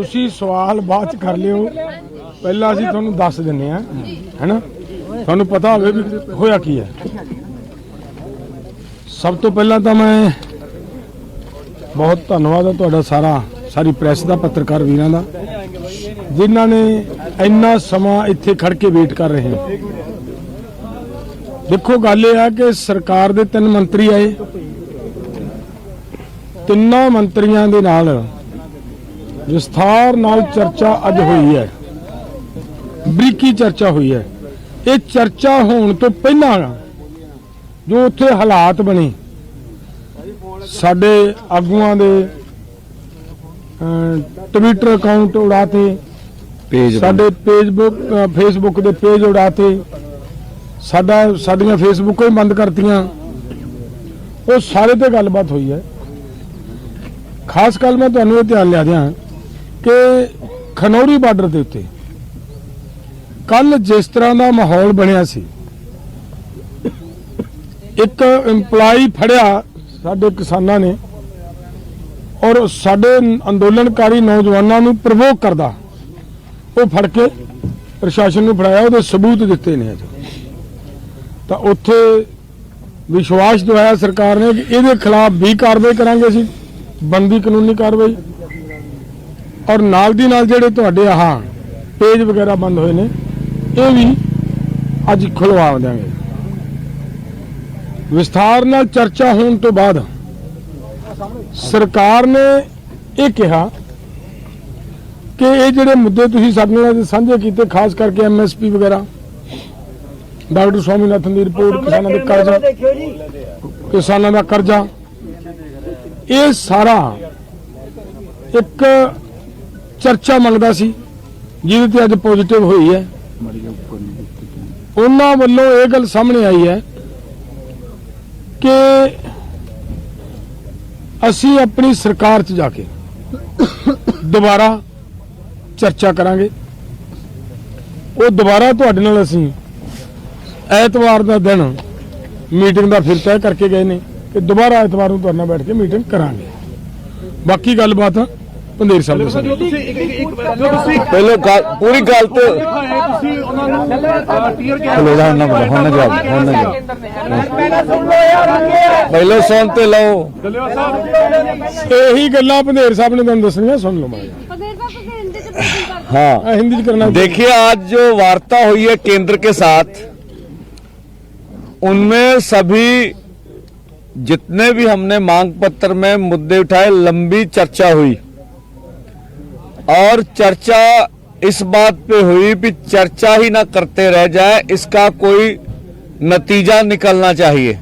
ਤੁਸੀਂ ਸਵਾਲ ਬਾਅਦ ਚ ਕਰ ਲਿਓ। ਪਹਿਲਾਂ ਅਸੀਂ ਤੁਹਾਨੂੰ ਦੱਸ ਦਿੰਨੇ ਆ, ਹੈਨਾ? ਤੁਹਾਨੂੰ ਪਤਾ ਹੋਵੇ ਵੀ ਹੋਇਆ ਕੀ ਹੈ। ਸਭ ਤੋਂ ਪਹਿਲਾਂ ਤਾਂ ਮੈਂ ਬਹੁਤ ਧੰਨਵਾਦ ਹੈ ਤੁਹਾਡਾ ਸਾਰਾ, ਸਾਰੀ ਪ੍ਰੈਸ ਦਾ, ਪੱਤਰਕਾਰ ਵੀਰਾਂ ਦਾ, ਜਿਨ੍ਹਾਂ ਨੇ ਇੰਨਾ ਸਮਾਂ ਇੱਥੇ ਖੜ ਕੇ ਵੇਟ ਕਰ ਰਹੇ ਨੇ। ਦੇਖੋ, ਗੱਲ ਇਹ ਆ ਕਿ ਸਰਕਾਰ ਦੇ ਤਿੰਨ ਮੰਤਰੀ ਆਏ। ਤਿੰਨਾਂ ਮੰਤਰੀਆਂ ਦੇ ਨਾਲ ਵਿਸਥਾਰ ਨਾਲ ਚਰਚਾ ਅੱਜ ਹੋਈ ਹੈ। ਬਰੀਕੀ ਚਰਚਾ ਹੋਈ ਹੈ। ਇਹ ਚਰਚਾ ਹੋਣ ਤੋਂ ਪਹਿਲਾਂ ਜੋ ਉੱਥੇ ਹਾਲਾਤ ਬਣੇ ਸਾਡੇ ਆਗੂਆਂ ਦੇ ਟਵਿੱਟਰ ਅਕਾਊਂਟ ਉਡਾਤੇ ਪੇਜ ਸਾਡੇ ਫੇਸਬੁੱਕ ਫੇਸਬੁੱਕ ਦੇ ਪੇਜ ਉਡਾਤੇ ਸਾਡਾ ਸਾਡੀਆਂ ਫੇਸਬੁੱਕਾਂ ਹੀ ਬੰਦ ਕਰਤੀਆਂ। ਉਹ ਸਾਰੇ ਤੇ ਗੱਲਬਾਤ ਹੋਈ ਹੈ। ਖਾਸ ਗੱਲ ਮੈਂ ਤੁਹਾਨੂੰ ਇਹ ਧਿਆਨ ਲਿਆ ਦਿਆਂ ਕਿ ਖਨੌਰੀ ਬਾਰਡਰ ਦੇ ਉੱਤੇ ਕੱਲ ਜਿਸ ਤਰ੍ਹਾਂ ਦਾ ਮਾਹੌਲ ਬਣਿਆ ਸੀ, ਇੱਕ EMPLOYE ਫੜਿਆ ਸਾਡੇ ਕਿਸਾਨਾਂ ਨੇ ਔਰ ਸਾਡੇ ਅੰਦੋਲਨਕਾਰੀ ਨੌਜਵਾਨਾਂ ਨੂੰ ਪ੍ਰਵੋਕ ਕਰਦਾ। ਉਹ ਫੜ ਕੇ ਪ੍ਰਸ਼ਾਸਨ ਨੂੰ ਫੜਾਇਆ, ਉਹਦੇ ਸਬੂਤ ਦਿੱਤੇ ਨੇ ਅੱਜ। ਤਾਂ ਉੱਥੇ ਵਿਸ਼ਵਾਸ ਦਵਾਇਆ ਸਰਕਾਰ ਨੇ ਕਿ ਇਹਦੇ ਖਿਲਾਫ ਵੀ ਕਾਰਵਾਈ ਕਰਾਂਗੇ ਅਸੀਂ ਬੰਦੀ ਕਾਨੂੰਨੀ ਕਾਰਵਾਈ। ਔਰ ਨਾਲ ਦੀ ਨਾਲ ਜਿਹੜੇ ਤੁਹਾਡੇ ਆਹ ਪੇਜ ਵਗੈਰਾ ਬੰਦ ਹੋਏ ਨੇ ਇਹ ਵੀ ਅੱਜ ਖੁਲਵਾ ਦਿਆਂਗੇ। ਵਿਸਥਾਰ ਨਾਲ ਚਰਚਾ ਹੋਣ ਤੋਂ ਬਾਅਦ ਸਰਕਾਰ ਨੇ ਇਹ ਕਿਹਾ ਕਿ ਇਹ ਜਿਹੜੇ ਮੁੱਦੇ ਤੁਸੀਂ ਸਾਡੇ ਨਾਲ ਸਾਂਝੇ ਕੀਤੇ ਖਾਸ ਕਰਕੇ ਐਮਐਸਪੀ ਵਗੈਰਾ ਡਾਕਟਰ ਸਵਾਮੀਨਾਥਨ ਦੀ ਰਿਪੋਰਟ ਕਿਸਾਨਾਂ ਦੇ ਕਰਜ਼ਾ ਕਿਸਾਨਾਂ ਦਾ ਕਰਜ਼ਾ ਇਹ ਸਾਰਾ ਇੱਕ ਚਰਚਾ ਮੰਗਦਾ ਸੀ, ਜਿਹਦੇ ਤੇ ਅੱਜ ਪੋਜ਼ਿਟਿਵ ਹੋਈ ਹੈ। ਉਹਨਾਂ ਵੱਲੋਂ ਇਹ ਗੱਲ ਸਾਹਮਣੇ ਆਈ ਹੈ ਕਿ ਅਸੀਂ ਆਪਣੀ ਸਰਕਾਰ 'ਚ ਜਾ ਕੇ ਦੁਬਾਰਾ ਚਰਚਾ ਕਰਾਂਗੇ। ਉਹ ਦੁਬਾਰਾ ਤੁਹਾਡੇ ਨਾਲ ਅਸੀਂ ਐਤਵਾਰ ਦਾ ਦਿਨ ਮੀਟਿੰਗ ਦਾ ਫਿਰ ਤੈਅ ਕਰਕੇ ਗਏ ਨੇ ਕਿ ਦੁਬਾਰਾ ਐਤਵਾਰ ਨੂੰ ਤੁਹਾਡੇ ਨਾਲ ਬੈਠ ਕੇ ਮੀਟਿੰਗ ਕਰਾਂਗੇ। ਬਾਕੀ ਗੱਲਬਾਤ ਪੰਦੇਰ ਸਾਹਿਬ ਦੇ ਸਾਹਮਣੇ ਤੁਸੀਂ ਇੱਕ ਇੱਕ ਜੋ ਤੁਸੀਂ ਪਹਿਲੇ ਗੱਲ ਪੂਰੀ ਗੱਲ ਤੇ ਦਿਖਾਏ ਤੁਸੀਂ ਉਹਨਾਂ ਨੂੰ ਟੀਅਰ ਗੈਸ ਚਲੋ ਜਾ ਨਾ ਬੋਲੋ ਹੁਣ ਨਾ ਜਾ ਹੁਣ ਨਾ ਜਾ ਪਹਿਲੇ ਸੁਣ ਤੇ ਲਓ ਦਲਿਆ ਸਾਹਿਬ ਇਹੀ ਗੱਲਾਂ ਪੰਦੇਰ ਸਾਹਿਬ ਨੇ ਤੁਹਾਨੂੰ ਦੱਸਣੀਆਂ ਸੁਣ ਲਓ ਮਾੜਾ ਜਿਹਾ। पदेर साहब तो हिंदी से बात करते हाँ ਇਹ ਹਿੰਦੀ ਚ ਕਰਨਾ देखिए आज जो वार्ता हुई है केंद्र के साथ उनमें सभी जितने भी हमने मांग पत्र में मुद्दे उठाए लंबी चर्चा हुई और चर्चा इस बात पे हुई भी चर्चा ही ना करते रह जाए, इसका कोई नतीजा निकलना चाहिए।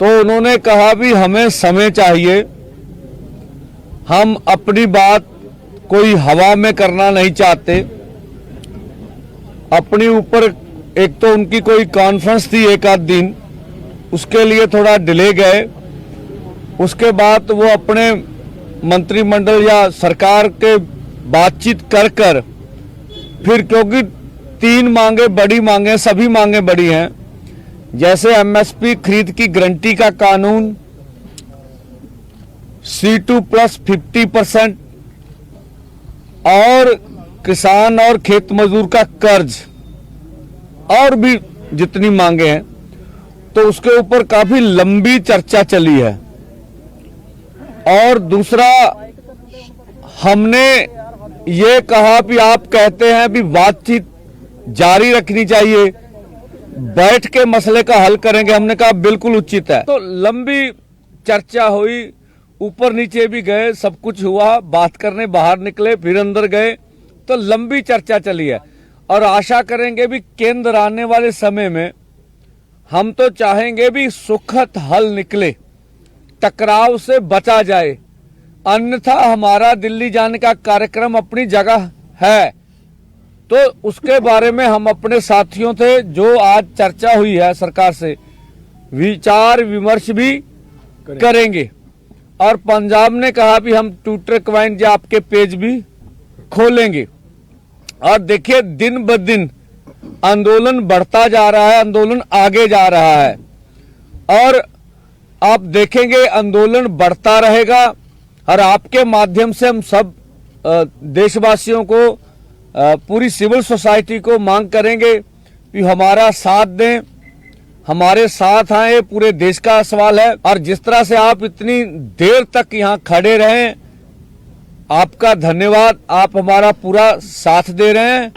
तो उन्होंने कहा भी, हमें समय चाहिए। हम अपनी बात कोई हवा में करना नहीं चाहते। अपने ऊपर एक तो उनकी कोई कॉन्फ्रेंस थी एक आध दिन, उसके लिए थोड़ा डिले गए। उसके बाद वो अपने मंत्रिमंडल या सरकार के बातचीत कर कर, फिर क्योंकि तीन मांगे बड़ी मांगे सभी मांगे बड़ी हैं, जैसे एमएसपी खरीद की गारंटी का कानून C two plus fifty percent और किसान और खेत मजदूर का कर्ज, और भी जितनी मांगे हैं तो उसके ऊपर काफ़ी लंबी चर्चा चली है। और दूसरा, हमने ये कहा कि आप कहते हैं भी बातचीत जारी रखनी चाहिए। बैठ के मसले का हल करेंगे। हमने कहा बिल्कुल उचित है। तो लंबी चर्चा हुई, ऊपर नीचे भी गए, सब कुछ हुआ, बात करने, बाहर निकले, फिर अंदर गए तो लंबी चर्चा चली है। और आशा करेंगे भी केंद्र आने वाले समय में हम तो चाहेंगे भी सुखद हल निकले। टकराव से बचा जाए। अन्यथा हमारा दिल्ली जाने का कार्यक्रम अपनी जगह है। तो उसके बारे में हम अपने साथियों से जो आज चर्चा हुई है सरकार से विचार विमर्श भी करेंगे। और पंजाब ने कहा भी हम ट्विटर क्वाइन या आपके पेज भी खोलेंगे। और देखिए दिन ब दिन आंदोलन बढ़ता जा रहा है आंदोलन आगे जा रहा है। और आप देखेंगे आंदोलन बढ़ता रहेगा और आपके माध्यम से हम सब देशवासियों को पूरी सिविल सोसाइटी को मांग करेंगे कि हमारा साथ दें, हमारे साथ आए, पूरे देश का सवाल है। और जिस तरह से आप इतनी देर तक यहाँ खड़े रहे, आपका धन्यवाद। आप हमारा पूरा साथ दे रहे हैं।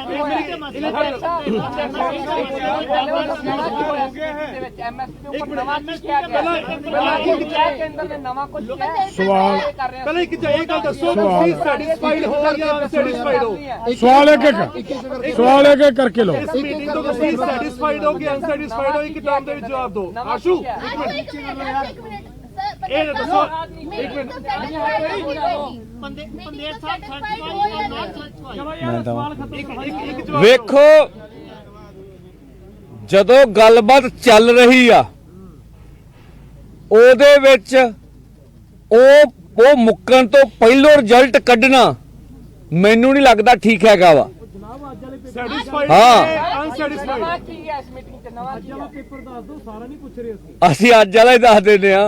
ਸਵਾਲ ਪਹਿਲਾਂ ਇੱਕ ਇਹ ਗੱਲ ਦੱਸੋ ਤੁਸੀਂ ਸੈਟੀਸਫਾਈਡ ਹੋ ਜਾਂ ਅਨਸੈਟੀਸਫਾਈਡ ਹੋ। ਸਵਾਲ ਇੱਕ ਇੱਕ ਸਵਾਲ ਇੱਕ ਇੱਕ ਕਰਕੇ ਲਓ। ਇਸ ਮੀਟਿੰਗ ਤੋਂ ਤੁਸੀਂ ਸੈਟੀਸਫਾਈਡ ਹੋ ਕਿ ਅਨਸੈਟੀਸਫਾਈਡ ਹੋ ਇੱਕ ਟਰਮ ਦੇ ਵਿੱਚ ਜਵਾਬ ਦਿਓ। ਆਸ਼ੂ ਇੱਕ ਮਿੰਟ। ਇਹ ਦੱਸੋ ਇੱਕ ਮਿੰਟ। ਬੰਦੇ ਬੰਦੇ ਸਾਹਿਬ ਵੇਖੋ ਜਦੋਂ ਗੱਲਬਾਤ ਚੱਲ ਰਹੀ ਆ ਉਹਦੇ ਵਿੱਚ ਉਹ ਉਹ ਮੁੱਕਣ ਤੋਂ ਪਹਿਲੋਂ ਰਿਜ਼ਲਟ ਕੱਢਣਾ ਮੈਨੂੰ ਨਹੀਂ ਲੱਗਦਾ ਠੀਕ ਹੈਗਾ ਵਾ। ਹਾਂ। ਅਨਸੈਟੀਸਫਾਈਡ ਅਸੀਂ। ਅੱਜ ਵਾਲਾ ਹੀ ਦੱਸ ਦਿੰਦੇ ਆ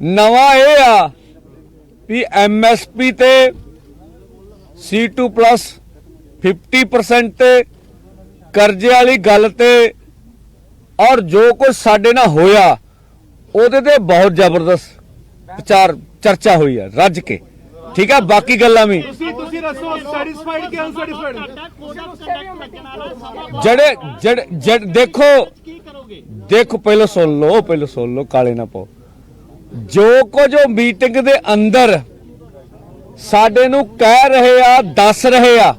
ਨਵਾਂ ਇਹ ਆ ਵੀ ਐਮਐਸਪੀ ਤੇ C2 ਪਲੱਸ 50% ਤੇ ਕਰਜ਼ੇ ਵਾਲੀ ਗੱਲ ਤੇ ਔਰ ਜੋ ਕੁਝ ਸਾਡੇ ਨਾਲ ਹੋਇਆ ਉਹਦੇ ਤੇ ਬਹੁਤ ਜ਼ਬਰਦਸਤ ਵਿਚਾਰ ਚਰਚਾ ਹੋਈ ਆ ਰੱਜ ਕੇ। ਠੀਕ ਆ ਬਾਕੀ ਗੱਲਾਂ ਵੀ। ਤੁਸੀਂ ਤੁਸੀਂ ਦੱਸੋ ਸੈਟੀਸਫਾਈਡ ਕਿ ਅਨਸੈਟੀਸਫਾਈਡ ਜਿਹੜੇ ਜਿਹੜੇ ਜਿਹੜੇ- ਦੇਖੋ ਦੇਖੋ ਪਹਿਲਾਂ ਸੁਣ ਲਓ ਪਹਿਲਾਂ ਸੁਣ ਲਓ ਕਾਲੇ ਨਾ ਪਾਓ। ਜੋ ਕੁਝ ਉਹ ਮੀਟਿੰਗ ਦੇ ਅੰਦਰ ਸਾਡੇ ਨੂੰ ਕਹਿ ਰਹੇ ਆ, ਦੱਸ ਰਹੇ ਆ,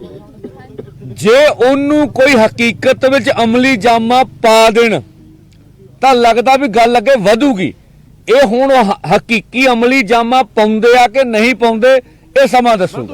ਜੇ ਉਹਨੂੰ ਕੋਈ ਹਕੀਕਤ ਵਿੱਚ ਅਮਲੀ ਜਾਮਾ ਪਾ ਦੇਣ, ਤਾਂ ਲੱਗਦਾ ਵੀ ਗੱਲ ਅੱਗੇ ਵਧੂਗੀ। ਇਹ ਹੁਣ ਹਕੀਕੀ ਅਮਲੀ ਜਾਮਾ ਪਾਉਂਦੇ ਆ ਕਿ ਨਹੀਂ ਪਾਉਂਦੇ, ਇਹ ਸਮਾਂ ਦੱਸੂਗਾ।